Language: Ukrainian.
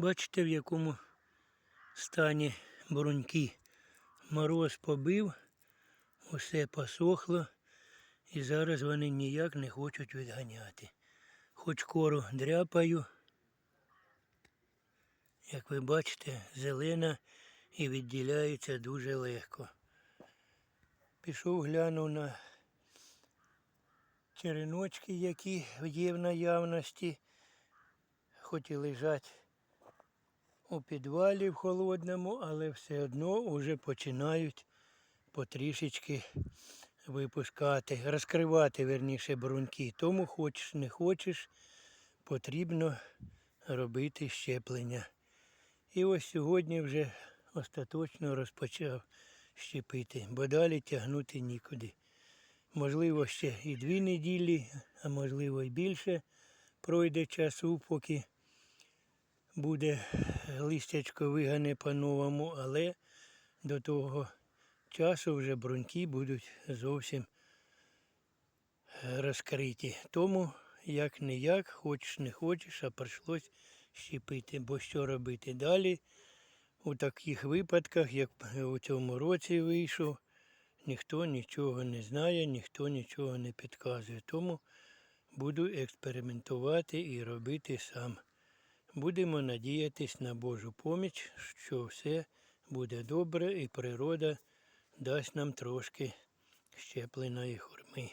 Бачите, в якому стані бруньки. Мороз побив, усе посохло, і зараз вони ніяк не хочуть відганяти. Хоч кору дряпаю, як ви бачите, зелена і відділяється дуже легко. Пішов глянув на череночки, які є в наявності, хоч і лежать у підвалі в холодному, але все одно вже починають потрішечки випускати, розкривати верніше бруньки. Тому хочеш не хочеш, потрібно робити щеплення. І ось сьогодні вже остаточно розпочав щепити, бо далі тягнути нікуди. Можливо, ще і дві неділі, а можливо і більше пройде часу, поки буде листячко вигане по-новому, але до того часу вже бруньки будуть зовсім е, розкриті. Тому як не як, хочеш не хочеш, а прийшлось щепити. Бо що робити далі? У таких випадках, як у цьому році вийшов, ніхто нічого не знає, ніхто нічого не підказує. Тому буду експериментувати і робити сам. Будемо надіятись на Божу поміч, що все буде добре і природа дасть нам трошки щепленої хурми.